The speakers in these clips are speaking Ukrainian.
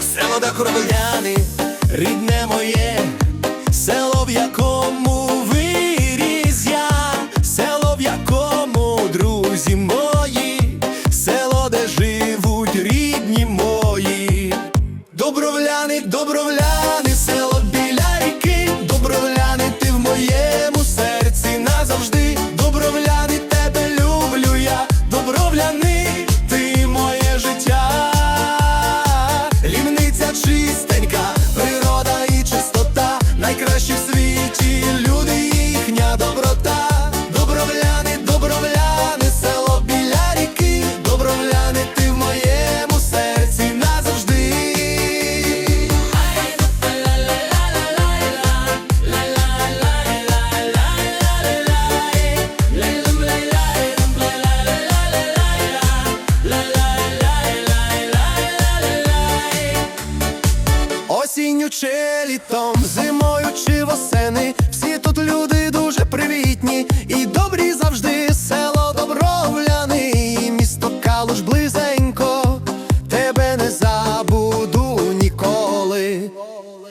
Село до кровляни, рідне моє, село в якому виріс я, село в якому друзі мої, село, де живуть рідні мої, добровляни, добровляни. Осінню чи літом, зимою чи восени, всі тут люди дуже привітні, і добрі завжди село добровляни, І місто калуш близенько, тебе не забуду ніколи.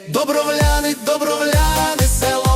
Добровляни, добровляни, село.